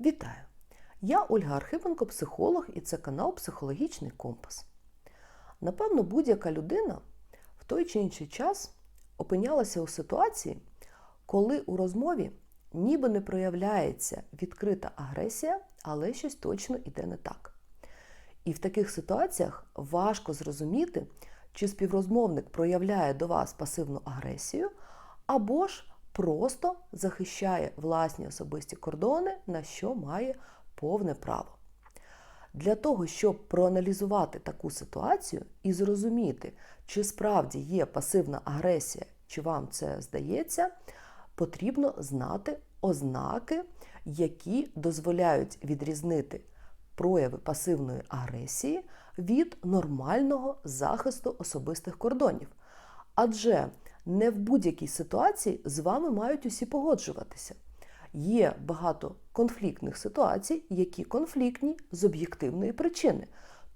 Вітаю! Я Ольга Архипенко, психолог, і це канал Психологічний Компас. Напевно, будь-яка людина в той чи інший час опинялася у ситуації, коли у розмові ніби не проявляється відкрита агресія, але щось точно іде не так. І в таких ситуаціях важко зрозуміти, чи співрозмовник проявляє до вас пасивну агресію, або ж просто захищає власні особисті кордони, на що має повне право. Для того, щоб проаналізувати таку ситуацію і зрозуміти, чи справді є пасивна агресія, чи вам це здається, потрібно знати ознаки, які дозволяють відрізнити прояви пасивної агресії від нормального захисту особистих кордонів. Адже не в будь-якій ситуації з вами мають усі погоджуватися. Є багато конфліктних ситуацій, які конфліктні з об'єктивної причини.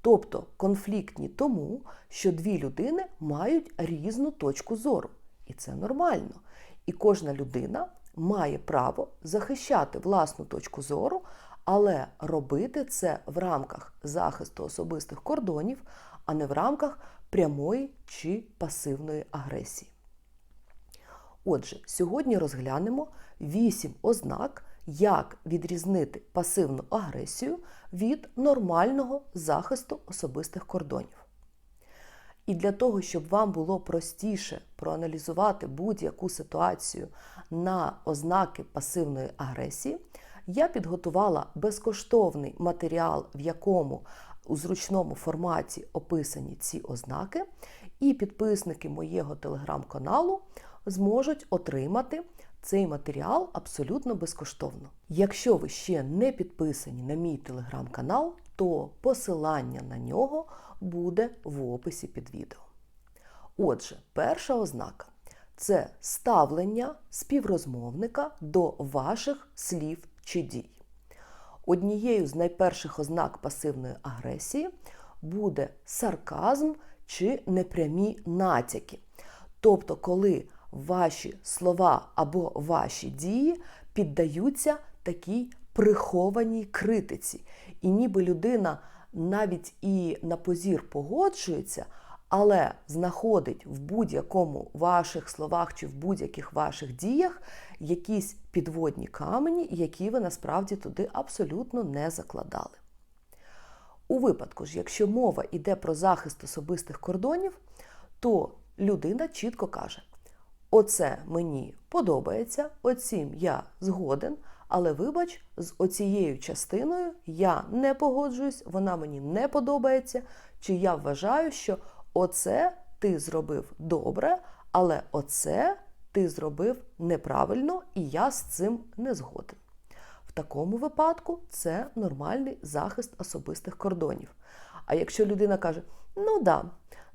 Тобто конфліктні тому, що дві людини мають різну точку зору. І це нормально. І кожна людина має право захищати власну точку зору, але робити це в рамках захисту особистих кордонів, а не в рамках прямої чи пасивної агресії. Отже, сьогодні розглянемо 8 ознак, як відрізнити пасивну агресію від нормального захисту особистих кордонів. І для того, щоб вам було простіше проаналізувати будь-яку ситуацію на ознаки пасивної агресії, я підготувала безкоштовний матеріал, в якому у зручному форматі описані ці ознаки, і підписники моєго телеграм-каналу зможуть отримати цей матеріал абсолютно безкоштовно. Якщо ви ще не підписані на мій телеграм-канал, то посилання на нього буде в описі під відео. Отже, перша ознака це ставлення співрозмовника до ваших слів чи дій. Однією з найперших ознак пасивної агресії буде сарказм чи непрямі натяки. Тобто, коли ваші слова або ваші дії піддаються такій прихованій критиці. І ніби людина навіть і на позір погоджується, але знаходить в будь-якому ваших словах чи в будь-яких ваших діях якісь підводні камені, які ви насправді туди абсолютно не закладали. У випадку ж, якщо мова йде про захист особистих кордонів, то людина чітко каже: Оце мені подобається, оцім я згоден, але вибач, з оцією частиною я не погоджуюсь, вона мені не подобається, чи я вважаю, що оце ти зробив добре, але оце ти зробив неправильно, і я з цим не згоден. В такому випадку це нормальний захист особистих кордонів. А якщо людина каже, ну да,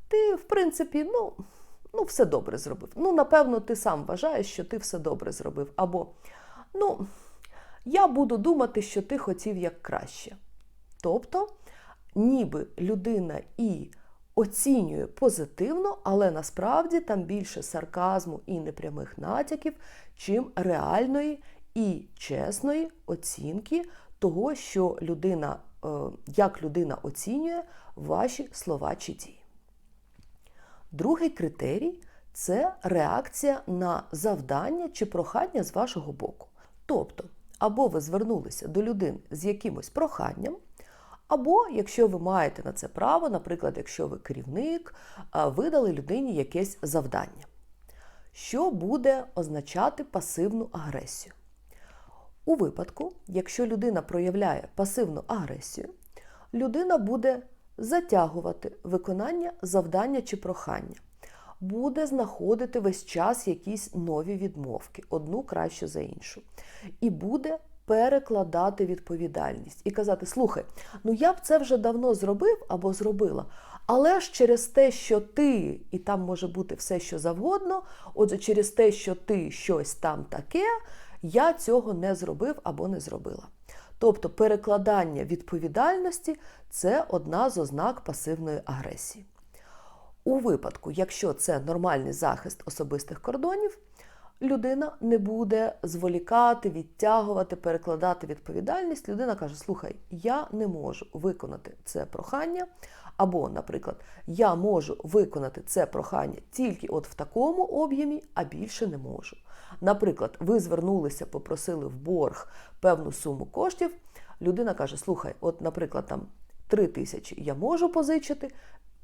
ти, в принципі, ну ну, все добре зробив. Ну, напевно, ти сам вважаєш, що ти все добре зробив. Або, ну, я буду думати, що ти хотів як краще. Тобто, ніби людина і оцінює позитивно, але насправді там більше сарказму і непрямих натяків, чим реальної і чесної оцінки того, що людина, е, як людина оцінює ваші слова чи дії. Другий критерій це реакція на завдання чи прохання з вашого боку. Тобто, або ви звернулися до людини з якимось проханням, або, якщо ви маєте на це право, наприклад, якщо ви керівник, видали людині якесь завдання, що буде означати пасивну агресію. У випадку, якщо людина проявляє пасивну агресію, людина буде затягувати виконання завдання чи прохання. Буде знаходити весь час якісь нові відмовки, одну краще за іншу. І буде перекладати відповідальність і казати: слухай, ну я б це вже давно зробив або зробила, але ж через те, що ти, і там може бути все, що завгодно, отже, через те, що ти щось там таке, я цього не зробив або не зробила. Тобто перекладання відповідальності це одна з ознак пасивної агресії. У випадку, якщо це нормальний захист особистих кордонів, людина не буде зволікати, відтягувати, перекладати відповідальність. Людина каже: Слухай, я не можу виконати це прохання. Або, наприклад, я можу виконати це прохання тільки от в такому об'ємі, а більше не можу. Наприклад, ви звернулися, попросили в борг певну суму коштів. Людина каже: Слухай, от, наприклад, там 3 тисячі я можу позичити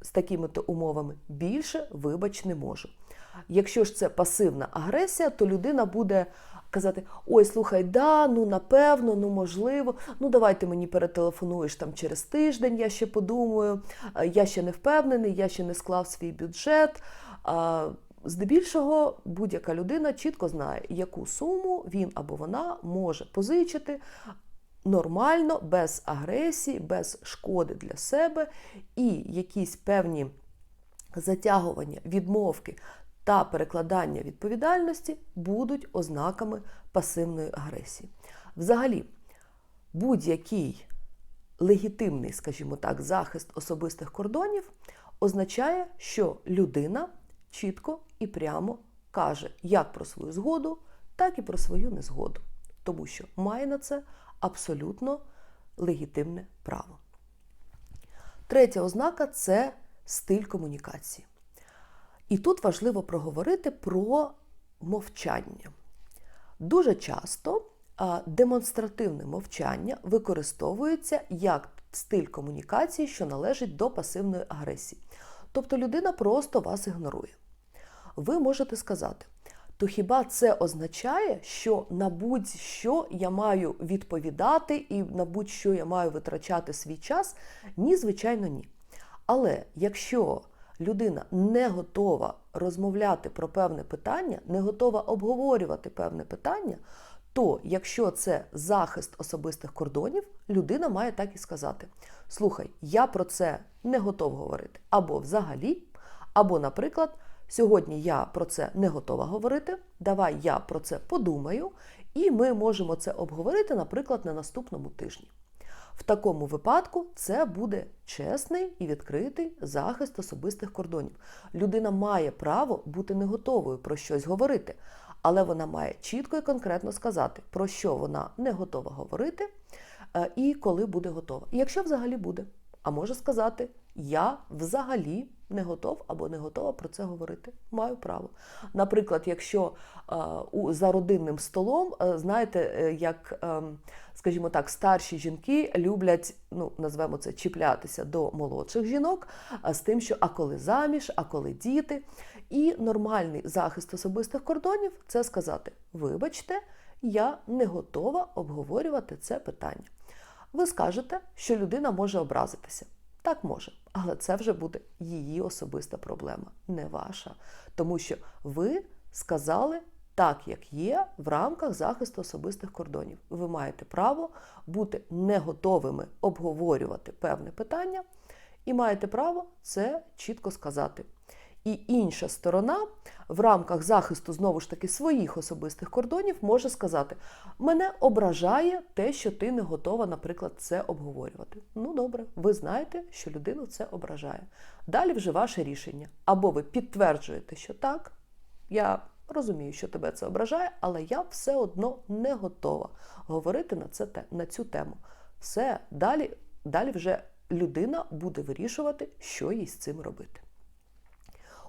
з такими-то умовами, більше, вибач, не можу. Якщо ж це пасивна агресія, то людина буде казати: Ой, слухай, да, ну напевно, ну можливо, ну давай ти мені перетелефонуєш там через тиждень, я ще подумаю, я ще не впевнений, я ще не склав свій бюджет. Здебільшого, будь-яка людина чітко знає, яку суму він або вона може позичити нормально, без агресії, без шкоди для себе, і якісь певні затягування, відмовки та перекладання відповідальності будуть ознаками пасивної агресії. Взагалі, будь-який легітимний, скажімо так, захист особистих кордонів означає, що людина чітко і прямо каже як про свою згоду, так і про свою незгоду, тому що має на це абсолютно легітимне право. Третя ознака це стиль комунікації. І тут важливо проговорити про мовчання. Дуже часто демонстративне мовчання використовується як стиль комунікації, що належить до пасивної агресії. Тобто людина просто вас ігнорує. Ви можете сказати, то хіба це означає, що на будь-що я маю відповідати і на будь-що я маю витрачати свій час? Ні, звичайно, ні. Але якщо людина не готова розмовляти про певне питання, не готова обговорювати певне питання, то якщо це захист особистих кордонів, людина має так і сказати: Слухай, я про це не готов говорити. Або взагалі, або, наприклад, сьогодні я про це не готова говорити. Давай я про це подумаю, і ми можемо це обговорити, наприклад, на наступному тижні. В такому випадку це буде чесний і відкритий захист особистих кордонів. Людина має право бути не готовою про щось говорити, але вона має чітко і конкретно сказати, про що вона не готова говорити е, і коли буде готова. І якщо взагалі буде, а може сказати, я взагалі не готов або не готова про це говорити. Маю право. Наприклад, якщо е, у, за родинним столом, е, знаєте, е, як, скажімо так, старші жінки люблять, ну, назвемо це, чіплятися до молодших жінок з тим, що а коли заміж, а коли діти. І нормальний захист особистих кордонів це сказати: вибачте, я не готова обговорювати це питання. Ви скажете, що людина може образитися. Так може, але це вже буде її особиста проблема, не ваша. Тому що ви сказали так, як є, в рамках захисту особистих кордонів. Ви маєте право бути не готовими обговорювати певне питання, і маєте право це чітко сказати. І інша сторона в рамках захисту знову ж таки своїх особистих кордонів може сказати: мене ображає те, що ти не готова, наприклад, це обговорювати. Ну добре, ви знаєте, що людину це ображає. Далі вже ваше рішення. Або ви підтверджуєте, що так, я розумію, що тебе це ображає, але я все одно не готова говорити на це на цю тему. Все, далі, далі вже людина буде вирішувати, що їй з цим робити.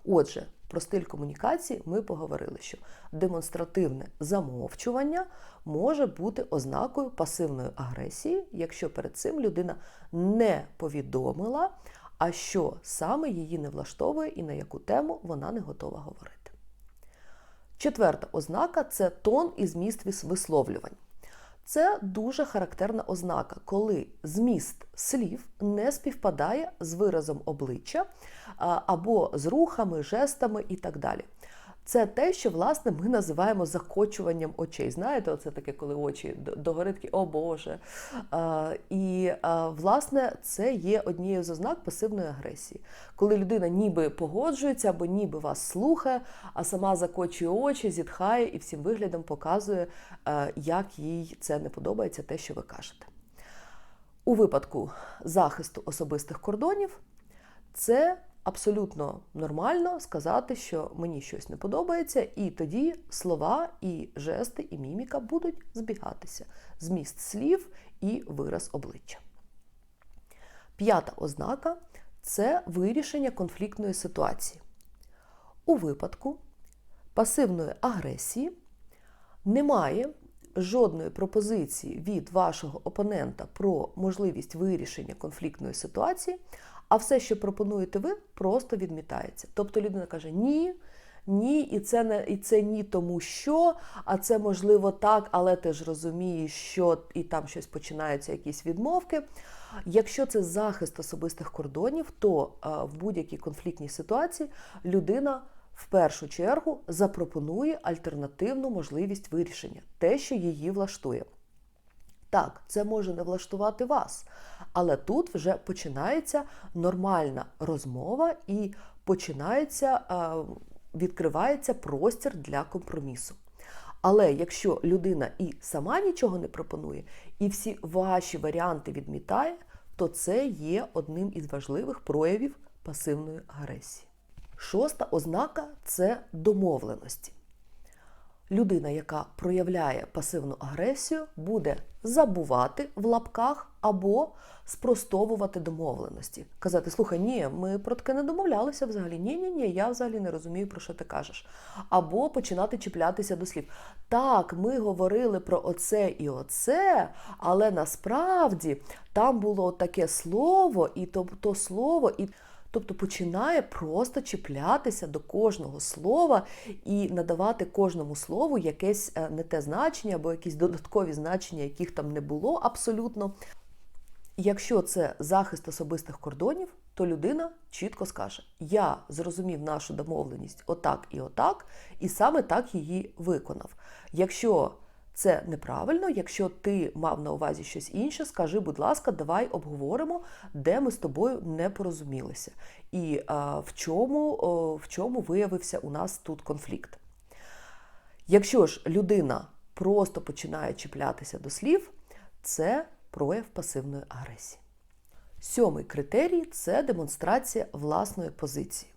Отже, про стиль комунікації ми поговорили, що демонстративне замовчування може бути ознакою пасивної агресії, якщо перед цим людина не повідомила, а що саме її не влаштовує і на яку тему вона не готова говорити. Четверта ознака це тон і зміст висловлювань. Це дуже характерна ознака, коли зміст слів не співпадає з виразом обличчя або з рухами, жестами і так далі. Це те, що власне ми називаємо закочуванням очей. Знаєте, оце таке, коли очі догори такі, о Боже. А, І а, власне це є однією з ознак пасивної агресії, коли людина ніби погоджується або ніби вас слухає, а сама закочує очі, зітхає і всім виглядом показує, а, як їй це не подобається, те, що ви кажете. У випадку захисту особистих кордонів це абсолютно нормально сказати, що мені щось не подобається, і тоді слова, і жести, і міміка будуть збігатися. Зміст слів і вираз обличчя. П'ята ознака це вирішення конфліктної ситуації. У випадку пасивної агресії немає жодної пропозиції від вашого опонента про можливість вирішення конфліктної ситуації, а все, що пропонуєте ви, просто відмітається. Тобто людина каже ні. Ні, і це не і це ні, тому що, а це можливо так, але ти ж розумієш, що і там щось починаються, якісь відмовки. Якщо це захист особистих кордонів, то а, в будь-якій конфліктній ситуації людина в першу чергу запропонує альтернативну можливість вирішення, те, що її влаштує. Так, це може не влаштувати вас, але тут вже починається нормальна розмова і починається, відкривається простір для компромісу. Але якщо людина і сама нічого не пропонує, і всі ваші варіанти відмітає, то це є одним із важливих проявів пасивної агресії. Шоста ознака це домовленості. Людина, яка проявляє пасивну агресію, буде забувати в лапках або спростовувати домовленості. Казати, слухай, ні, ми про таке не домовлялися взагалі. Ні, ні, ні, я взагалі не розумію, про що ти кажеш. Або починати чіплятися до слів. Так, ми говорили про оце і оце, але насправді там було таке слово, і то, то слово, і. Тобто починає просто чіплятися до кожного слова і надавати кожному слову якесь е, не те значення або якісь додаткові значення, яких там не було абсолютно. Якщо це захист особистих кордонів, то людина чітко скаже: Я зрозумів нашу домовленість отак і отак, і саме так її виконав. Якщо це неправильно. Якщо ти мав на увазі щось інше, скажи, будь ласка, давай обговоримо, де ми з тобою не порозумілися, і а, в, чому, о, в чому виявився у нас тут конфлікт. Якщо ж людина просто починає чіплятися до слів, це прояв пасивної агресії. Сьомий критерій це демонстрація власної позиції.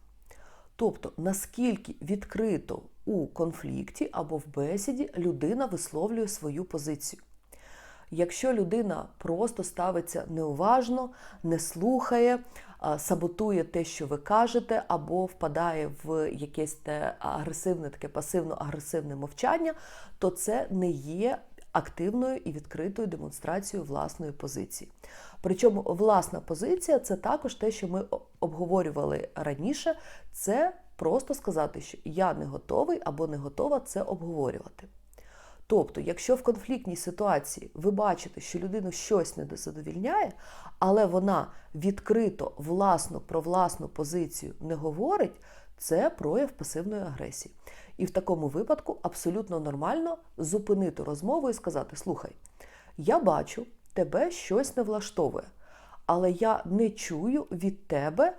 Тобто, наскільки відкрито у конфлікті або в бесіді людина висловлює свою позицію. Якщо людина просто ставиться неуважно, не слухає, саботує те, що ви кажете, або впадає в якесь те агресивне, таке пасивно-агресивне мовчання, то це не є активною і відкритою демонстрацією власної позиції. Причому власна позиція це також те, що ми обговорювали раніше, це просто сказати, що я не готовий або не готова це обговорювати. Тобто, якщо в конфліктній ситуації ви бачите, що людину щось не задовільняє, але вона відкрито власно про власну позицію не говорить, це прояв пасивної агресії. І в такому випадку абсолютно нормально зупинити розмову і сказати: Слухай, я бачу, тебе щось не влаштовує, але я не чую від тебе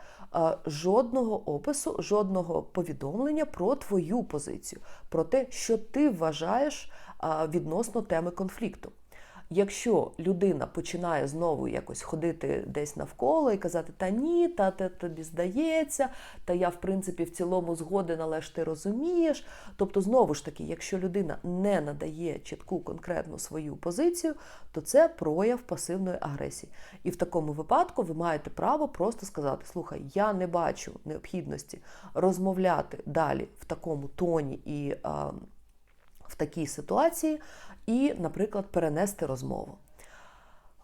жодного опису, жодного повідомлення про твою позицію, про те, що ти вважаєш відносно теми конфлікту. Якщо людина починає знову якось ходити десь навколо і казати, та ні, та те тобі здається, та я, в принципі, в цілому згоден, але ж ти розумієш. Тобто, знову ж таки, якщо людина не надає чітку конкретну свою позицію, то це прояв пасивної агресії. І в такому випадку ви маєте право просто сказати: Слухай, я не бачу необхідності розмовляти далі в такому тоні і в такій ситуації і, наприклад, перенести розмову.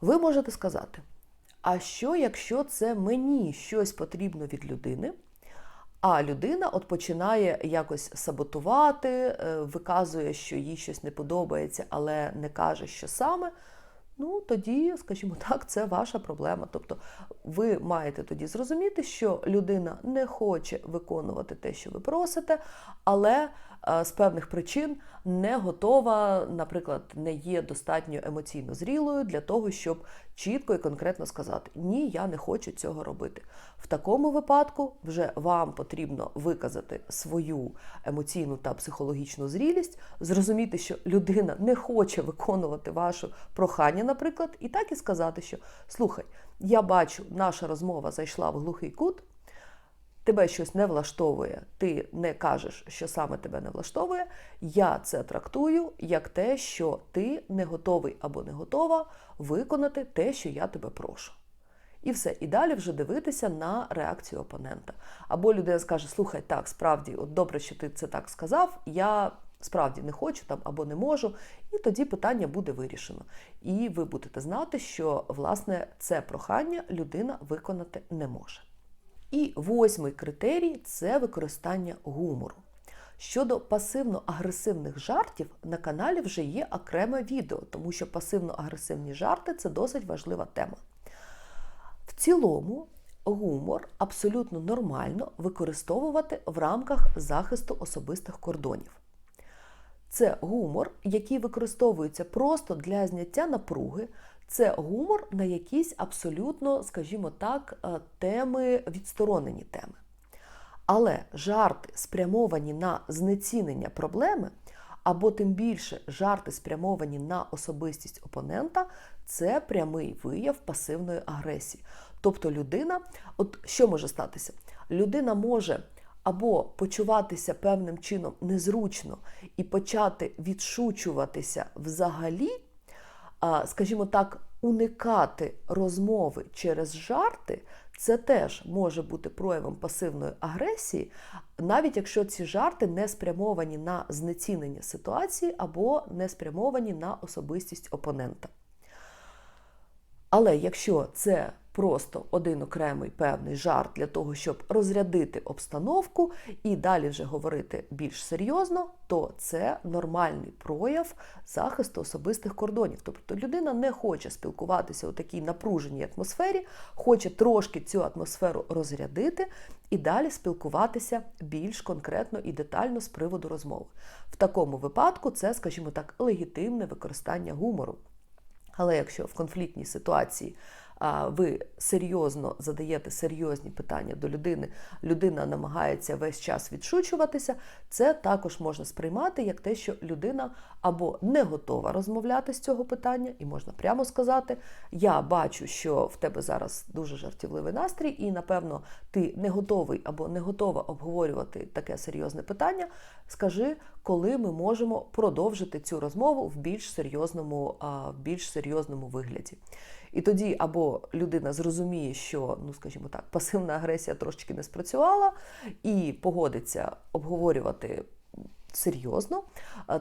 Ви можете сказати, а що, якщо це мені щось потрібно від людини? А людина от починає якось саботувати, е, виказує, що їй щось не подобається, але не каже, що саме. Ну, тоді, скажімо так, це ваша проблема. Тобто ви маєте тоді зрозуміти, що людина не хоче виконувати те, що ви просите, але з певних причин не готова, наприклад, не є достатньо емоційно зрілою для того, щоб чітко і конкретно сказати Ні, я не хочу цього робити. В такому випадку вже вам потрібно виказати свою емоційну та психологічну зрілість, зрозуміти, що людина не хоче виконувати ваше прохання, наприклад, і так і сказати, що слухай, я бачу, наша розмова зайшла в глухий кут. Тебе щось не влаштовує, ти не кажеш, що саме тебе не влаштовує, я це трактую як те, що ти не готовий або не готова виконати те, що я тебе прошу. І все. І далі вже дивитися на реакцію опонента. Або людина скаже: слухай, так, справді, от добре, що ти це так сказав, я справді не хочу там або не можу. І тоді питання буде вирішено. І ви будете знати, що власне це прохання людина виконати не може. І восьмий критерій це використання гумору. Щодо пасивно-агресивних жартів, на каналі вже є окреме відео, тому що пасивно-агресивні жарти це досить важлива тема. В цілому, гумор абсолютно нормально використовувати в рамках захисту особистих кордонів. Це гумор, який використовується просто для зняття напруги. Це гумор на якісь абсолютно, скажімо так, е, теми, відсторонені теми. Але жарти, спрямовані на знецінення проблеми, або тим більше жарти, спрямовані на особистість опонента, це прямий вияв пасивної агресії. Тобто людина, от що може статися? Людина може або почуватися певним чином незручно і почати відшучуватися взагалі, скажімо так, уникати розмови через жарти, це теж може бути проявом пасивної агресії, навіть якщо ці жарти не спрямовані на знецінення ситуації або не спрямовані на особистість опонента. Але якщо це просто один окремий певний жарт для того, щоб розрядити обстановку і далі вже говорити більш серйозно, то це нормальний прояв захисту особистих кордонів. Тобто людина не хоче спілкуватися у такій напруженій атмосфері, хоче трошки цю атмосферу розрядити і далі спілкуватися більш конкретно і детально з приводу розмови. В такому випадку це, скажімо так, легітимне використання гумору. Але якщо в конфліктній ситуації ви серйозно задаєте серйозні питання до людини, людина намагається весь час відшучуватися, це також можна сприймати як те, що людина або не готова розмовляти з цього питання, і можна прямо сказати: Я бачу, що в тебе зараз дуже жартівливий настрій, і напевно ти не готовий або не готова обговорювати таке серйозне питання. Скажи, коли ми можемо продовжити цю розмову в більш серйозному, в більш серйозному вигляді. І тоді або людина зрозуміє, що, ну скажімо так, пасивна агресія трошечки не спрацювала, і погодиться обговорювати. Серйозно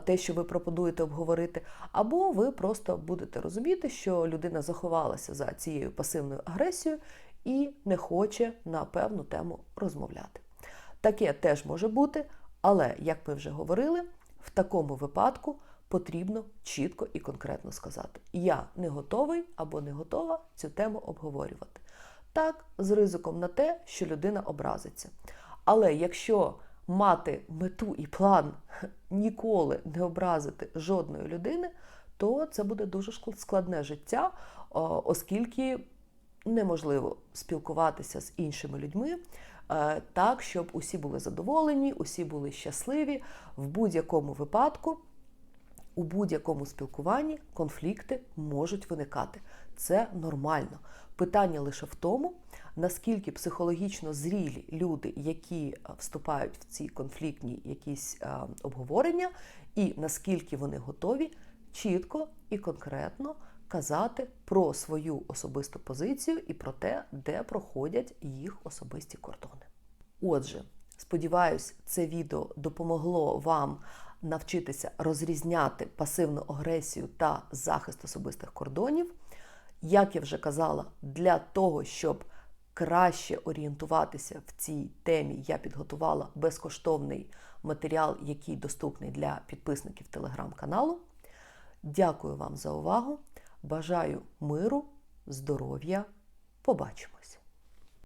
те, що ви пропонуєте обговорити, або ви просто будете розуміти, що людина заховалася за цією пасивною агресією і не хоче на певну тему розмовляти. Таке теж може бути, але, як ми вже говорили, в такому випадку потрібно чітко і конкретно сказати: Я не готовий або не готова цю тему обговорювати. Так, з ризиком на те, що людина образиться. Але якщо мати мету і план ніколи не образити жодної людини, то це буде дуже складне життя, оскільки неможливо спілкуватися з іншими людьми е, так, щоб усі були задоволені, усі були щасливі в будь-якому випадку. У будь-якому спілкуванні конфлікти можуть виникати. Це нормально. Питання лише в тому, наскільки психологічно зрілі люди, які е, вступають в ці конфліктні якісь е, обговорення, і наскільки вони готові чітко і конкретно казати про свою особисту позицію і про те, де проходять їх особисті кордони. Отже, сподіваюсь, це відео допомогло вам навчитися розрізняти пасивну агресію та захист особистих кордонів. Як я вже казала, для того, щоб краще орієнтуватися в цій темі, я підготувала безкоштовний матеріал, який доступний для підписників телеграм-каналу. Дякую вам за увагу! Бажаю миру, здоров'я! Побачимось!